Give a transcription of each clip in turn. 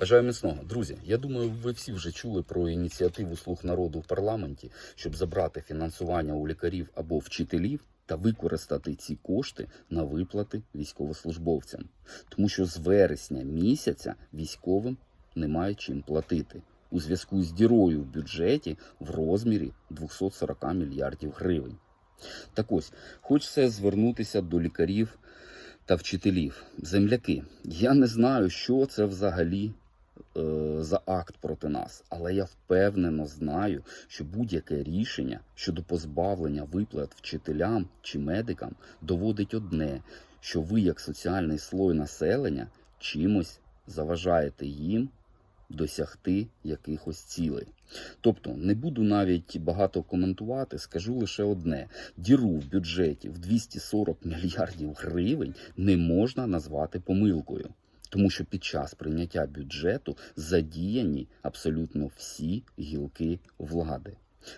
Бажаю міцного. Друзі, я думаю, ви всі вже чули про ініціативу слуг народу в парламенті, щоб забрати фінансування у лікарів або вчителів та використати ці кошти на виплати військовослужбовцям. Тому що з вересня місяця військовим немає чим платити у зв'язку з дірою в бюджеті в розмірі 240 мільярдів гривень. Так ось, хочеться звернутися до лікарів та вчителів. Земляки, я не знаю, що це взагалі за акт проти нас, але я впевнено знаю, що будь-яке рішення щодо позбавлення виплат вчителям чи медикам доводить одне, що ви, як соціальний слой населення, чимось заважаєте їм досягти якихось цілей. Тобто не буду навіть багато коментувати, скажу лише одне: діру в бюджеті в 240 мільярдів гривень не можна назвати помилкою, тому що під час прийняття бюджету задіяні абсолютно всі гілки влади.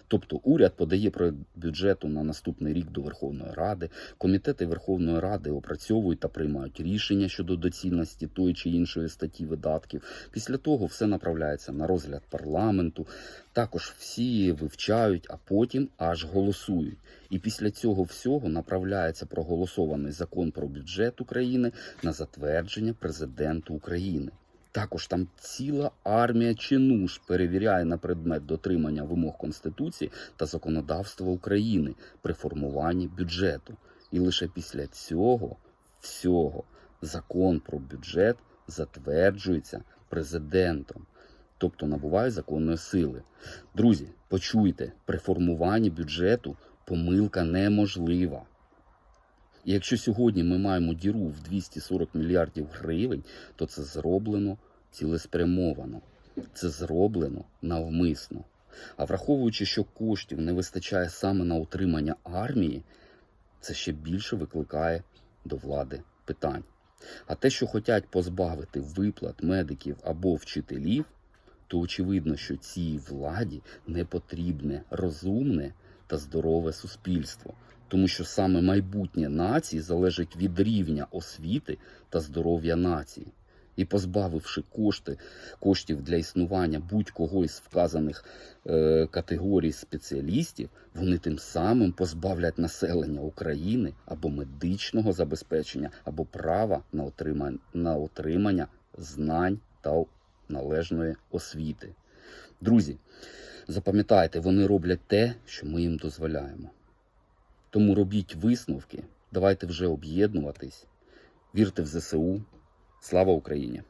Тобто уряд подає проект бюджету на наступний рік до Верховної Ради. Комітети Верховної Ради опрацьовують та приймають рішення щодо доцільності тої чи іншої статті видатків. Після того все направляється на розгляд парламенту. Також всі вивчають, а потім аж голосують. І після цього всього направляється проголосований закон про бюджет України на затвердження президенту України. Також там ціла армія чинуш перевіряє на предмет дотримання вимог Конституції та законодавства України при формуванні бюджету. І лише після цього всього закон про бюджет затверджується президентом, тобто набуває законної сили. Друзі, почуйте, при формуванні бюджету помилка неможлива. І якщо сьогодні ми маємо діру в 240 мільярдів гривень, то це зроблено цілеспрямовано, це зроблено навмисно. А враховуючи, що коштів не вистачає саме на утримання армії, це ще більше викликає до влади питань. А те, що хочуть позбавити виплат медиків або вчителів, то очевидно, що цій владі не потрібне розумне та здорове суспільство, тому що саме майбутнє нації залежить від рівня освіти та здоров'я нації. І позбавивши кошти, коштів для існування будь-кого із вказаних е, категорій спеціалістів, вони тим самим позбавлять населення України або медичного забезпечення, або права на отримання, на отримання знань та належної освіти. Друзі, запам'ятайте, вони роблять те, що ми їм дозволяємо. Тому робіть висновки, давайте вже об'єднуватись, вірте в ЗСУ. Слава Україні!